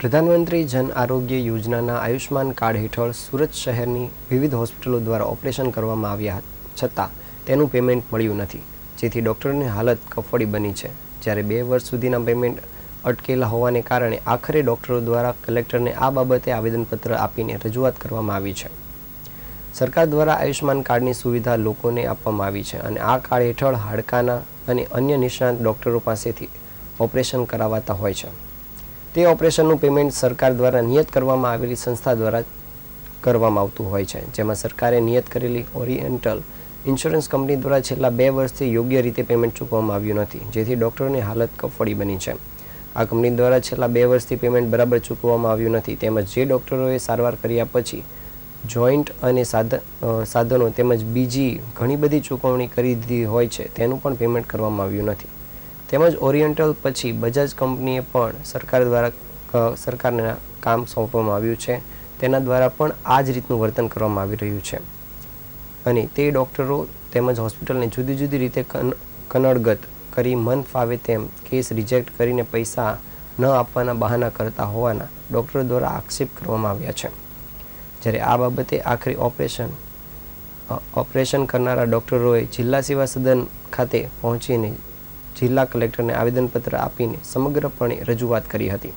પ્રધાનમંત્રી જન આરોગ્ય યોજનાના આયુષ્માન કાર્ડ હેઠળ સુરત શહેરની વિવિધ હોસ્પિટલો દ્વારા ઓપરેશન કરવામાં આવ્યા છતાં તેનું પેમેન્ટ મળ્યું નથી, જેથી ડૉક્ટરની હાલત કફોડી બની છે. જ્યારે બે વર્ષ સુધીના પેમેન્ટ અટકેલા હોવાને કારણે આખરે ડૉક્ટરો દ્વારા કલેક્ટરને આ બાબતે આવેદનપત્ર આપીને રજૂઆત કરવામાં આવી છે. સરકાર દ્વારા આયુષ્માન કાર્ડની સુવિધા લોકોને આપવામાં આવી છે અને આ કાર્ડ હેઠળ હાડકાના અને અન્ય નિષ્ણાત ડૉક્ટરો પાસેથી ઓપરેશન કરાવાતા હોય છે. તે ઓપરેશનનું પેમેન્ટ સરકાર દ્વારા નિયત કરવામાં આવેલી સંસ્થા દ્વારા કરવામાં આવતું હોય છે. જેમાં સરકારે નિયત કરેલી ઓરિએન્ટલ ઇન્સ્યોરન્સ કંપની દ્વારા છેલ્લા બે વર્ષથી યોગ્ય રીતે પેમેન્ટ ચૂકવવામાં આવ્યું નથી. જેથી ડૉક્ટરોની હાલત કફોડી બની છે. આ કંપની દ્વારા છેલ્લા બે વર્ષથી પેમેન્ટ બરાબર ચૂકવવામાં આવ્યું નથી. તેમજ જે ડૉક્ટરોએ સારવાર કર્યા પછી જોઈન્ટ અને સાધન તેમજ બીજી ઘણી બધી ચૂકવણી કરી દીધી હોય છે, તેનું પણ પેમેન્ટ કરવામાં આવ્યું નથી. તેમજ ઓરિએન્ટલ પછી બજાજ કંપનીએ પણ સરકાર દ્વારા સરકારને કામ સોંપવામાં આવ્યું છે. તેના દ્વારા પણ આ જ રીતનું વર્તન કરવામાં આવી રહ્યું છે. અને તે ડૉક્ટરો તેમજ હોસ્પિટલને જુદી જુદી રીતે કન, કનડગત કરી મન ફાવે તેમ કેસ રિજેક્ટ કરીને પૈસા ન આપવાના બહાના કરતા હોવાના ડૉક્ટરો દ્વારા આક્ષેપ કરવામાં આવ્યા છે. જ્યારે આ બાબતે આખરી ઓપરેશન ઓપરેશન કરનારા ડૉક્ટરોએ જિલ્લા સેવા સદન ખાતે પહોંચીને જિલ્લા કલેક્ટરને આવેદનપત્ર આપીને સમગ્રપણે રજૂઆત કરી હતી.